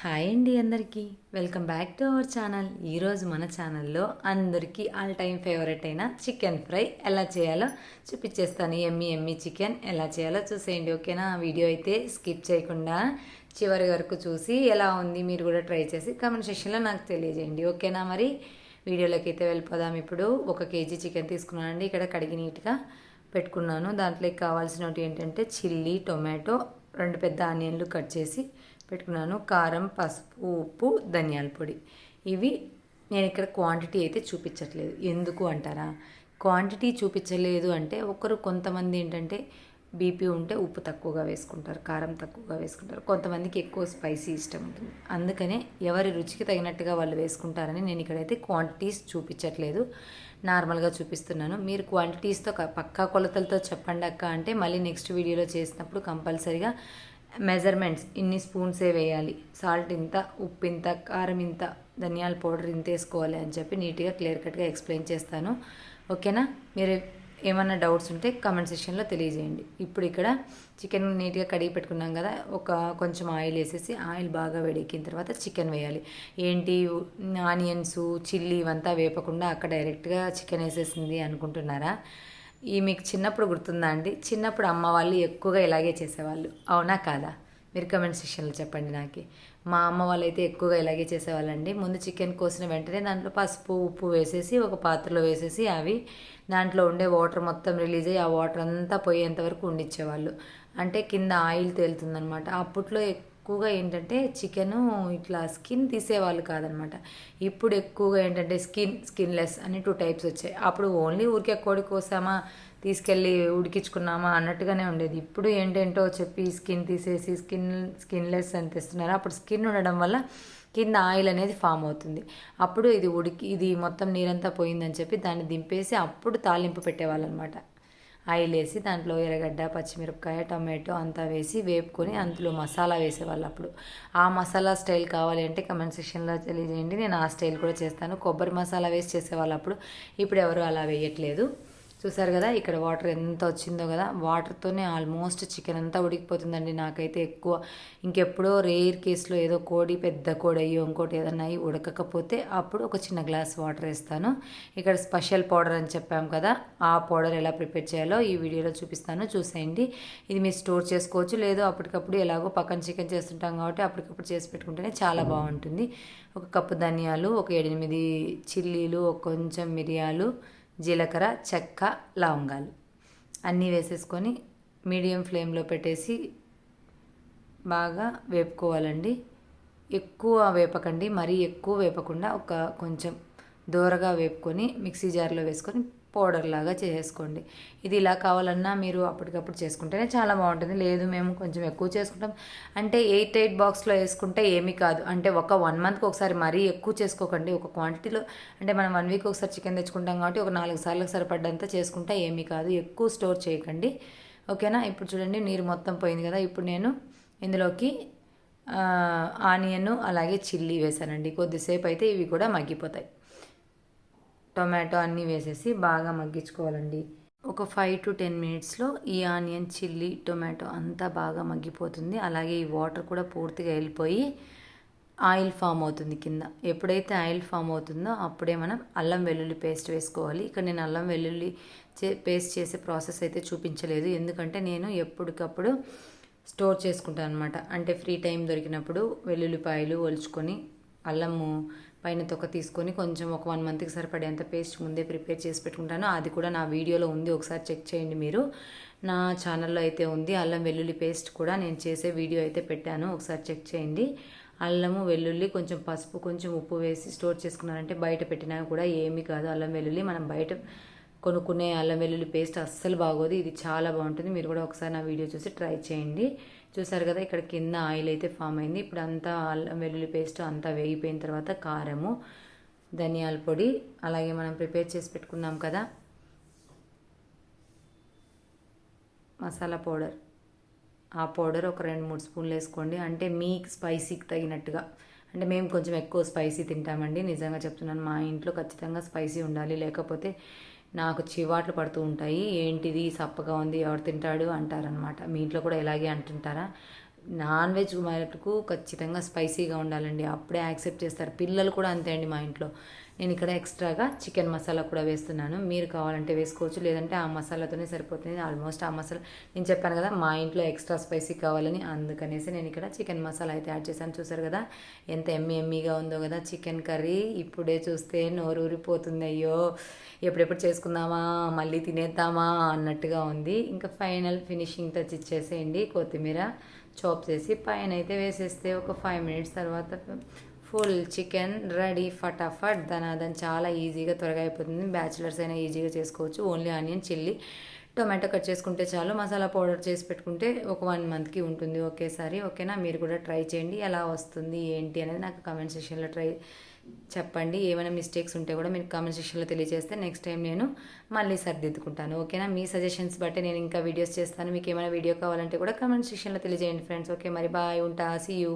Hi అండి అందరికీ. Welcome back to our channel ఈరోజు మన ఛానల్లో అందరికీ ఆల్ టైమ్ ఫేవరెట్ అయిన చికెన్ ఫ్రై ఎలా చేయాలో చూపించేస్తాను ఎమ్మి ఎమ్మి చికెన్ ఎలా చేయాలో చూసేయండి ఓకేనా వీడియో అయితే స్కిప్ చేయకుండా చివరి వరకు చూసి ఎలా ఉంది మీరు కూడా ట్రై చేసి కామెంట్ సెక్షన్లో నాకు తెలియజేయండి ఓకేనా మరి వీడియోలోకి అయితే వెళ్ళిపోదాం. ఇప్పుడు ఒక కేజీ చికెన్ తీసుకున్నానండి ఇక్కడ కడిగి నీట్గా పెట్టుకున్నాను. దాంట్లోకి కావాల్సినవి ఏంటంటే చిల్లీ టొమాటో రెండు పెద్ద ఆనియన్లు కట్ చేసి పెట్టుకున్నాను. కారం పసుపు ఉప్పు ధనియాల పొడి. ఇవి నేను ఇక్కడ క్వాంటిటీ అయితే చూపించట్లేదు. ఎందుకు అంటారా? క్వాంటిటీ చూపించలేదు అంటే ఒకరు కొంతమంది ఏంటంటే బీపీ ఉంటే ఉప్పు తక్కువగా వేసుకుంటారు కారం తక్కువగా వేసుకుంటారు. కొంతమందికి ఎక్కువ స్పైసీ ఇష్టం ఉంటుంది. అందుకనే ఎవరి రుచికి తగినట్టుగా వాళ్ళు వేసుకుంటారని నేను ఇక్కడైతే క్వాంటిటీస్ చూపించట్లేదు. నార్మల్గా చూపిస్తున్నాను. మీరు క్వాంటిటీస్తో పక్కా కొలతలతో చెప్పండి అక్క అంటే మళ్ళీ నెక్స్ట్ వీడియోలో చేసినప్పుడు కంపల్సరీగా మెజర్మెంట్స్ ఇన్ని స్పూన్సే వేయాలి. సాల్ట్ ఇంత ఉప్పు ఇంత కారం ఇంత ధనియాల పౌడర్ ఇంత వేసుకోవాలి అని చెప్పి నీట్గా క్లియర్ కట్గా ఎక్స్ప్లెయిన్ చేస్తాను. ఓకేనా? మీరు ఏమైనా డౌట్స్ ఉంటే కామెంట్ సెక్షన్లో తెలియజేయండి. ఇప్పుడు ఇక్కడ చికెన్ నీట్గా కడిగి పెట్టుకున్నాం కదా ఒక కొంచెం ఆయిల్ వేసేసి ఆయిల్ బాగా వేడెక్కిన తర్వాత చికెన్ వేయాలి. ఏంటి? ఆనియన్స్ చిల్లీ ఇవంతా వేపకుండా అక్కడ డైరెక్ట్గా చికెన్ వేసేసింది అనుకుంటున్నారా? ఈ మీకు చిన్నప్పుడు గుర్తుందా అండి? చిన్నప్పుడు అమ్మ వాళ్ళు ఎక్కువగా ఇలాగే చేసేవాళ్ళు. అవునా కాదా? మీరు కమెంట్ సెక్షన్లో చెప్పండి నాకు. మా అమ్మ వాళ్ళు అయితే ఎక్కువగా ఇలాగే చేసేవాళ్ళండి. ముందు చికెన్ కోసిన వెంటనే దాంట్లో పసుపు ఉప్పు వేసేసి ఒక పాత్రలో వేసేసి అవి దాంట్లో ఉండే వాటర్ మొత్తం రిలీజ్ అయ్యి ఆ వాటర్ అంతా పోయేంత వరకు ఉండిచ్చేవాళ్ళు. అంటే కింద ఆయిల్ తేలుతుందనమాట అప్పట్లో ఎక్కువగా ఏంటంటే చికెను ఇట్లా స్కిన్ తీసేవాళ్ళు కాదనమాట. ఇప్పుడు ఎక్కువగా ఏంటంటే స్కిన్ స్కిన్లెస్ అని టూ టైప్స్ వచ్చాయి. అప్పుడు ఓన్లీ ఊరికే కోడి కోసామా తీసుకెళ్ళి ఉడికించుకున్నామా అన్నట్టుగానే ఉండేది. ఇప్పుడు ఏంటేంటో చెప్పి స్కిన్ తీసేసి స్కిన్ స్కిన్లెస్ అని తెస్తున్నారు. అప్పుడు స్కిన్ ఉండడం వల్ల కింద ఆయిల్ అనేది ఫామ్ అవుతుంది. అప్పుడు ఇది ఉడికి ఇది మొత్తం నీరంతా పోయిందని చెప్పి దాన్ని దింపేసి అప్పుడు తాలింపు పెట్టేవాళ్ళు అనమాట ఆయిల్ వేసి దాంట్లో ఎర్రగడ్డ పచ్చిమిరపకాయ టమాటో అంతా వేసి వేపుకొని అందులో మసాలా వేసేవాళ్ళు అప్పుడు. ఆ మసాలా స్టైల్ కావాలి అంటే కమెంట్ సెక్షన్లో తెలియజేయండి. నేను ఆ స్టైల్ కూడా చేస్తాను. కొబ్బరి మసాలా వేసి చేసేవాళ్ళు అప్పుడు. ఇప్పుడు ఎవరు అలా వేయట్లేదు. చూసారు కదా ఇక్కడ వాటర్ ఎంత వచ్చిందో కదా వాటర్తోనే ఆల్మోస్ట్ చికెన్ అంతా ఉడికిపోతుందండి నాకైతే ఎక్కువ. ఇంకెప్పుడో రేర్ కేసులో ఏదో కోడి పెద్ద కోడి అయ్యో ఇంకోటి ఏదన్నా అయ్యి ఉడకకపోతే అప్పుడు ఒక చిన్న గ్లాస్ వాటర్ వేస్తాను. ఇక్కడ స్పెషల్ పౌడర్ అని చెప్పాం కదా ఆ పౌడర్ ఎలా ప్రిపేర్ చేయాలో ఈ వీడియోలో చూపిస్తాను. చూసేయండి. ఇది మీరు స్టోర్ చేసుకోవచ్చు లేదు అప్పటికప్పుడు ఎలాగో పక్కన చికెన్ చేస్తుంటాం కాబట్టి అప్పటికప్పుడు చేసి పెట్టుకుంటేనే చాలా బాగుంటుంది. ఒక కప్పు ధనియాలు ఒక ఎనిమిది చిల్లీలు ఒక కొంచెం మిరియాలు జీలకర్ర చెక్క లవంగాలు. అన్నీ వేసేసుకొని మీడియం ఫ్లేమ్లో పెట్టేసి బాగా వేపుకోవాలండి. ఎక్కువ వేపకండి మరీ ఎక్కువ వేపకుండా ఒక కొంచెం దూరగా వేపుకొని మిక్సీ జార్లో వేసుకొని పౌడర్ లాగా చేసుకోండి. ఇది ఇలా కావాలన్నా మీరు అప్పటికప్పుడు చేసుకుంటేనే చాలా బాగుంటుంది. లేదు మేము కొంచెం ఎక్కువ చేసుకుంటాం. అంటే ఎయిట్ ఎయిట్ బాక్స్లో వేసుకుంటే ఏమీ కాదు. అంటే ఒక వన్ మంత్కి ఒకసారి మరీ ఎక్కువ చేసుకోకండి. ఒక క్వాంటిటీలో అంటే మనం వన్ వీక్ ఒకసారి చికెన్ తెచ్చుకుంటాం కాబట్టి ఒక నాలుగు సార్లకు సరిపడ్డంత చేసుకుంటే ఏమీ కాదు. ఎక్కువ స్టోర్ చేయకండి. ఓకేనా? ఇప్పుడు చూడండి నీరు మొత్తం పోయింది కదా. ఇప్పుడు నేను ఇందులోకి ఆనియన్ అలాగే చిల్లీ వేసానండి కొద్దిసేపు అయితే ఇవి కూడా మగ్గిపోతాయి. టొమాటో అన్నీ వేసేసి బాగా మగ్గించుకోవాలండి. ఒక ఫైవ్ టు టెన్ మినిట్స్లో ఈ ఆనియన్ చిల్లీ టొమాటో అంతా బాగా మగ్గిపోతుంది. అలాగే ఈ వాటర్ కూడా పూర్తిగా వెళ్ళిపోయి ఆయిల్ ఫామ్ అవుతుంది కింద. ఎప్పుడైతే ఆయిల్ ఫామ్ అవుతుందో అప్పుడే మనం అల్లం వెల్లుల్లి పేస్ట్ వేసుకోవాలి. ఇక్కడ నేను అల్లం వెల్లుల్లి చే పేస్ట్ చేసే ప్రాసెస్ అయితే చూపించలేదు. ఎందుకంటే నేను ఎప్పటికప్పుడు స్టోర్ చేసుకుంటాను అనమాట అంటే ఫ్రీ టైం దొరికినప్పుడు వెల్లుల్లిపాయలు ఒలుచుకొని అల్లము పైన తొక్క తీసుకొని కొంచెం ఒక వన్ మంత్కి సరిపడేంత పేస్ట్ ముందే ప్రిపేర్ చేసి పెట్టుకుంటాను. అది కూడా నా వీడియోలో ఉంది ఒకసారి చెక్ చేయండి మీరు. నా ఛానల్లో అయితే ఉంది అల్లం వెల్లుల్లి పేస్ట్ కూడా నేను చేసే వీడియో అయితే పెట్టాను. ఒకసారి చెక్ చేయండి. అల్లము వెల్లుల్లి కొంచెం పసుపు కొంచెం ఉప్పు వేసి స్టోర్ చేసుకున్నారంటే బయట పెట్టినా కూడా ఏమీ కాదు. అల్లం వెల్లుల్లి మనం బయట కొనుక్కునే అల్లం వెల్లుల్లి పేస్ట్ అస్సలు బాగోదు. ఇది చాలా బాగుంటుంది. మీరు కూడా ఒకసారి నా వీడియో చూసి ట్రై చేయండి. చూసారు కదా ఇక్కడ కింద ఆయిల్ అయితే ఫామ్ అయింది. ఇప్పుడు అంతా అల్లం వెల్లుల్లి పేస్ట్ అంతా వేగిపోయిన తర్వాత కారము ధనియాల పొడి అలాగే మనం ప్రిపేర్ చేసి పెట్టుకున్నాం కదా మసాలా పౌడర్. ఆ పౌడర్ ఒక రెండు మూడు స్పూన్లు వేసుకోండి. అంటే మీ స్పైసీకి తగినట్టుగా అంటే మేము కొంచెం ఎక్కువ స్పైసీ తింటామండి. నిజంగా చెప్తున్నాను మా ఇంట్లో ఖచ్చితంగా స్పైసీ ఉండాలి. లేకపోతే నాకు చివాట్లు పడుతూ ఉంటాయి ఏంటిది సప్పగా ఉంది ఎవరు తింటాడు? అంటారనమాట మీ ఇంట్లో కూడా ఇలాగే అంటుంటారా? నాన్ వెజ్ మటుకు ఖచ్చితంగా స్పైసీగా ఉండాలండి. అప్పుడే యాక్సెప్ట్ చేస్తారు. పిల్లలు కూడా అంతే అండి మా ఇంట్లో. నేను ఇక్కడ ఎక్స్ట్రాగా చికెన్ మసాలా కూడా వేస్తున్నాను. మీరు కావాలంటే వేసుకోవచ్చు. లేదంటే ఆ మసాలాతోనే సరిపోతుంది. ఆల్మోస్ట్ ఆ మసాలా నేను చెప్పాను కదా మా ఇంట్లో ఎక్స్ట్రా స్పైసీ కావాలని అందుకనేసి నేను ఇక్కడ చికెన్ మసాలా అయితే యాడ్ చేశాను. చూసారు కదా ఎంత ఎమ్మి ఎమ్మిగా ఉందో కదా చికెన్ కర్రీ. ఇప్పుడే చూస్తే నోరు ఊరిపోతుంది అయ్యో ఎప్పుడెప్పుడు చేసుకుందామా మళ్ళీ తినేద్దామా అన్నట్టుగా ఉంది. ఇంకా ఫైనల్ ఫినిషింగ్ టచ్ ఇచ్చేసేయండి కొత్తిమీర. చాప్ చేసి పైన అయితే వేసేస్తే ఒక ఫైవ్ మినిట్స్ తర్వాత ఫుల్ చికెన్ రెడీ ఫటాఫట్ దాని చాలా ఈజీగా త్వరగా అయిపోతుంది. బ్యాచిలర్స్ అయినా ఈజీగా చేసుకోవచ్చు. Only onion chilli tomato cut చేసుకుంటే చాలు. మసాలా పౌడర్ చేసి పెట్టుకుంటే ఒక వన్ మంత్కి ఉంటుంది ఒకేసారి. ఓకేనా? మీరు కూడా ట్రై చేయండి. ఎలా వస్తుంది ఏంటి అనేది నాకు కమెంట్ సెక్షన్లో ట్రై చెప్పండి. ఏమైనా మిస్టేక్స్ ఉంటే కూడా మీరు కామెంట్ సెక్షన్లో తెలియజేస్తే నెక్స్ట్ టైం నేను మళ్ళీ సర్దిద్దుకుంటాను. ఓకేనా మీ సజెషన్స్ బట్టి నేను ఇంకా వీడియోస్ చేస్తాను. మీకు ఏమైనా వీడియో కావాలంటే కూడా కామెంట్ సెక్షన్లో తెలియజేయండి ఫ్రెండ్స్ ఓకే మరి బాయ్ ఉంటా. See you